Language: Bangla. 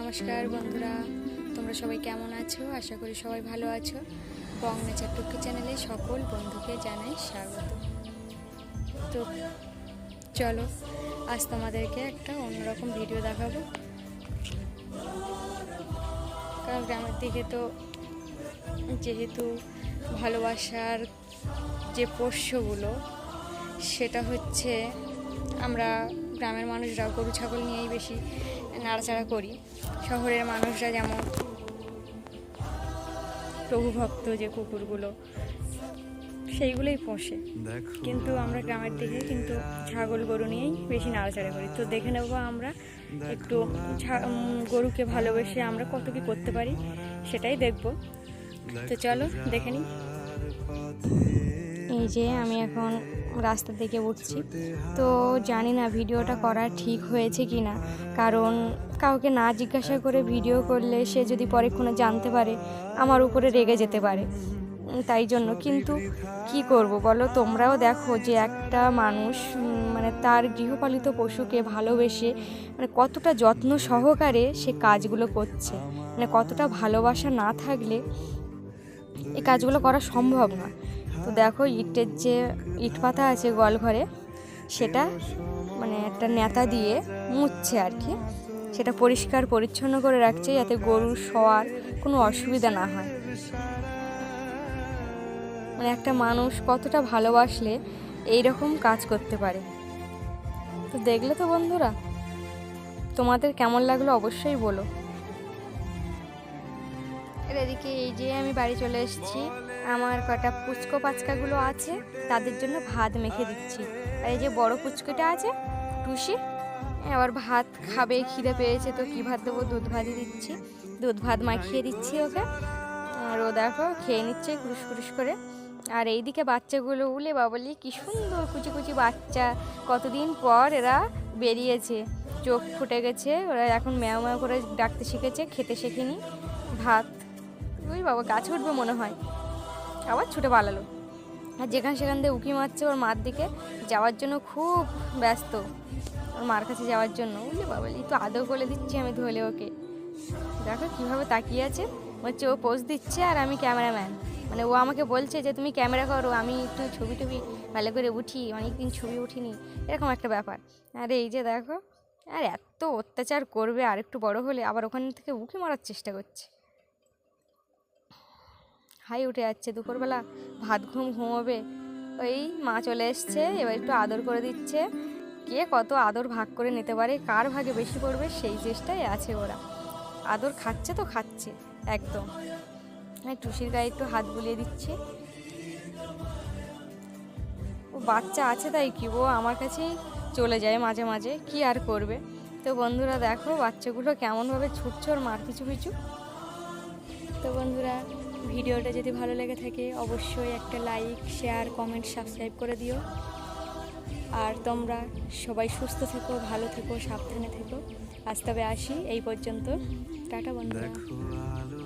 নমস্কার বন্ধুরা, তোমরা সবাই কেমন আছো? আশা করি সবাই ভালো আছো। বং নেচার টুকি চ্যানেলে সকল বন্ধুকে জানাই স্বাগত। তো চলো, আজ তোমাদেরকে একটা অন্যরকম ভিডিও দেখাবো। কারণ গ্রামের দিকে তো যেহেতু ভালোবাসার যে পোষ্যগুলো, সেটা হচ্ছে আমরা গ্রামের মানুষরা গরু, ছাগল নিয়েই বেশি নাড়াচাড়া করি। শহরের মানুষরা যেমন প্রভুভক্ত যে কুকুরগুলো সেইগুলোই পোষে। কিন্তু আমরা গ্রামের দিকে কিন্তু ছাগল গরু নিয়েই বেশি নাড়াচাড়া করি। তো দেখে নেব আমরা একটু গরুকে ভালোবেসে আমরা কত কি করতে পারি সেটাই দেখব। তো চলো দেখে নিই। যে আমি এখন রাস্তা থেকে উঠছি। তো জানি না ভিডিওটা করা ঠিক হয়েছে কি না কারণ কাউকে না জিজ্ঞাসা করে ভিডিও করলে সে যদি পরে কোনো জানতে পারে, আমার উপরে রেগে যেতে পারে। তাই জন্য। কিন্তু কি করব বলো? তোমরাও দেখো যে একটা মানুষ মানে তার গৃহপালিত পশুকে ভালোবেসে মানে কতটা যত্ন সহকারে সে কাজগুলো করছে। মানে কতটা ভালোবাসা না থাকলে এই কাজগুলো করা সম্ভব না। তো দেখো ইটের যে ইট পাতা আছে গোয়াল ঘরে সেটা মানে একটা নেতা দিয়ে মুছছে আর কি। সেটা পরিষ্কার, পরিচ্ছন্ন করে রাখছে যাতে গরুর শোয়ার কোনো অসুবিধা না হয়। মানে একটা মানুষ কতটা ভালোবাসলে এই রকম কাজ করতে পারে। তো দেখলে তো বন্ধুরা, তোমাদের কেমন লাগল অবশ্যই বলো। এর এদিকে এই যে আমি বাড়ি চলে এসেছি। আমার কটা পুচকো পাচকাগুলো আছে, তাদের জন্য ভাত মেখে দিচ্ছি। আর এই যে বড় পুচকোটা আছে, টুসি আবার ভাত খাবে, খিদে পেয়েছে তো কী ভাত দেবো? দুধ ভাতই দিচ্ছি। দুধ ভাত মাখিয়ে দিচ্ছি ওকে। আর ও দেখো, খেয়ে নিচ্ছে কুরুস কুরুস করে। আর এইদিকে বাচ্চাগুলো, উলে বাবলি কি সুন্দর কুচি কুচি বাচ্চা। কতদিন পর এরা বেরিয়েছে, চোখ ফুটে গেছে। ওরা এখন ম্যাও ম্যাও করে ডাকতে শিখেছে, খেতে শেখেনি। ভাত, ওই বাবা, গাছ উঠবে মনে হয়। আবার ছুটে পালালো। আর যেখানে সেখান দিয়ে উঁকি মারছে ওর মার দিকে, যাওয়ার জন্য খুব ব্যস্ত ওর মার কাছে যাওয়ার জন্য। বুঝলি বাবা এই তো আদর করে দিচ্ছি আমি ধরলে ওকে। দেখো কীভাবে তাকিয়ে আছে। হচ্ছে ও পোজ দিচ্ছে আর আমি ক্যামেরাম্যান। মানে ও আমাকে বলছে যে, তুমি ক্যামেরা করো, আমি একটু ছবি টবি ভালো করে উঠি, অনেকদিন ছবি উঠিনি। এরকম একটা ব্যাপার। আর এই যে দেখো, আর এত অত্যাচার করবে আর একটু বড় হলে, আবার ওখান থেকে উঁকি মারার চেষ্টা করছে। হাই উঠে যাচ্ছে দুপুরবেলা, ভাত ঘুম ঘুমোবে। ওই মা চলে এসছে, এবার একটু আদর করে দিচ্ছে। কে কত আদর ভাগ করে নিতে পারে, কার ভাগে বেশি পড়বে সেই চেষ্টাই আছে ওরা। আদর খাচ্ছে তো খাচ্ছে, একদম। আমি টুসির গায়ে একটু হাত বুলিয়ে দিচ্ছি। ও বাচ্চা আছে তাই কি, ও আমার কাছেই চলে যায় মাঝে মাঝে, কি আর করবে? তো বন্ধুরা দেখো, বাচ্চাগুলো কেমনভাবে ছুটছে ওর মার পিছু পিছু। তো বন্ধুরা ভিডিওটা যদি ভালো লেগে থাকে, অবশ্যই একটা লাইক, শেয়ার, কমেন্ট, সাবস্ক্রাইব করে দিও। আর তোমরা সবাই সুস্থ থেকো, ভালো থেকো, সাবধানে থেকো। আজ তবে আসি, এই পর্যন্ত। টাটা আর